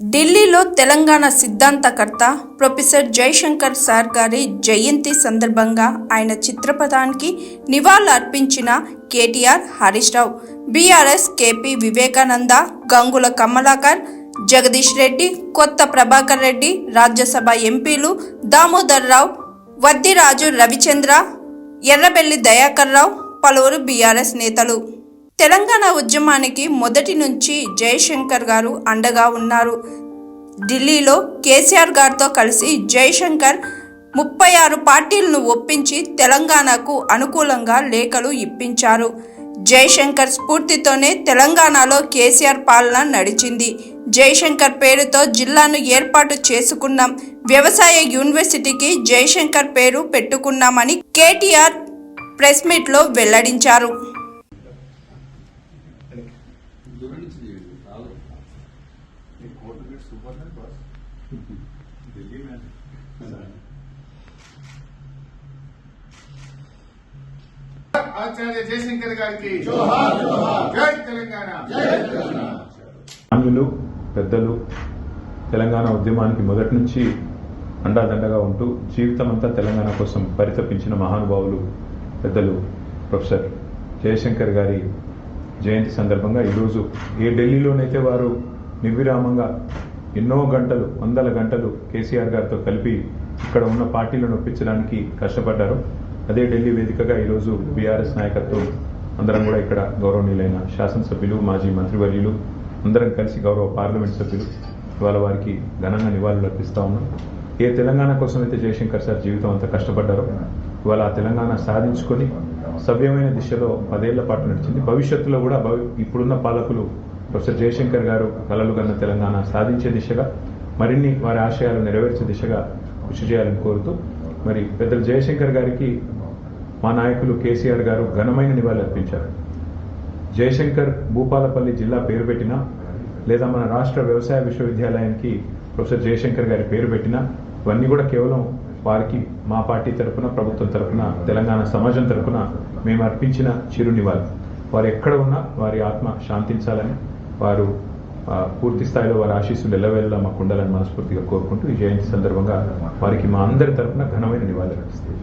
ఢిల్లీలో తెలంగాణ సిద్ధాంతకర్త professor Jayashankar sir గారి జయంతి సందర్భంగా ఆయన చిత్రపటానికి నివాళులర్పించిన కేటీఆర్ హరీష్ రావు బీఆర్ఎస్ కేపీ వివేకానంద గంగుల కమలాకర్ జగదీష్ రెడ్డి కొత్త ప్రభాకర్ రెడ్డి రాజ్యసభ ఎంపీలు దామోదర్ రావు వద్దిరాజు రవిచంద్ర ఎర్రబెల్లి దయాకర్ రావు పలువురు బీఆర్ఎస్ నేతలు. తెలంగాణ ఉద్యమానికి మొదటి నుంచి జయశంకర్ గారు అండగా ఉన్నారు. ఢిల్లీలో కేసీఆర్ గారితో కలిసి జయశంకర్ ముప్పై ఆరు పార్టీలను ఒప్పించి తెలంగాణకు అనుకూలంగా లేఖలు ఇప్పించారు. జయశంకర్ స్ఫూర్తితోనే తెలంగాణలో కేసీఆర్ పాలన నడిచింది. జయశంకర్ పేరుతో జిల్లాను ఏర్పాటు చేసుకున్నాం. వ్యవసాయ యూనివర్సిటీకి జయశంకర్ పేరు పెట్టుకున్నామని కేటీఆర్ ప్రెస్ మీట్లో వెల్లడించారు. एक कोर्ट में सुपर है बस दिल्ली में ఆచార్య జయశంకర్ గారికి జై తెలంగాణ మాన్యులు పెద్దలు తెలంగాణ ఉద్యమానికి మొదటి నుంచి అండాదండగా ఉంటూ జీవితం అంతా తెలంగాణ కోసం పరితపించిన మహానుభావులు పెద్దలు ప్రొఫెసర్ జయశంకర్ గారి జయంతి సందర్భంగా ఈరోజు ఏ ఢిల్లీలోనైతే వారు నిర్విరామంగా ఎన్నో గంటలు వందల గంటలు కేసీఆర్ గారితో కలిపి ఇక్కడ ఉన్న పార్టీలను ఒప్పించడానికి కష్టపడ్డారు. అదే ఢిల్లీ వేదికగా ఈరోజు బీఆర్ఎస్ నాయకత్వం అందరం కూడా ఇక్కడ గౌరవనీయులైన శాసనసభ్యులు మాజీ మంత్రివర్యులు అందరం కలిసి గౌరవ పార్లమెంట్ సభ్యులు ఇవాళ వారికి ఘనంగా నివాళులు అర్పిస్తూ ఉన్నాం. ఏ తెలంగాణ కోసం అయితే జయశంకర్ సార్ జీవితం అంతా కష్టపడ్డారో ఇవాళ ఆ తెలంగాణ సాధించుకొని సవ్యమైన దిశలో పదేళ్ళ పాటు నడిచింది. భవిష్యత్తులో కూడా భవి- ఇప్పుడున్న పాలకులు ప్రొఫెసర్ జయశంకర్ గారు కలలు కన్న తెలంగాణ సాధించే దిశగా మరిన్ని వారి ఆశయాలు నెరవేర్చే దిశగా కృషి చేయాలని కోరుతూ మరి పెద్దలు జయశంకర్ గారికి మా నాయకులు కేసీఆర్ గారు ఘనమైన నివాళులు అర్పించారు. జయశంకర్ భూపాలపల్లి జిల్లా పేరు పెట్టినా లేదా మన రాష్ట్ర వ్యవసాయ విశ్వవిద్యాలయానికి ప్రొఫెసర్ జయశంకర్ గారి పేరు పెట్టినా ఇవన్నీ కూడా కేవలం వారికి మా పార్టీ తరపున ప్రభుత్వం తరఫున తెలంగాణ సమాజం తరఫున మేము అర్పించిన చిరు నివాళి వారు ఎక్కడ ఉన్నా వారి ఆత్మ శాంతించాలని వారు పూర్తి స్థాయిలో వారి ఆశీస్సులు ఎల్లవేళలా మాకు ఉండాలని మనస్ఫూర్తిగా కోరుకుంటూ ఈ జయంతి సందర్భంగా వారికి మా అందరి తరపున ఘనమైన నివాళులు అర్పిస్తాం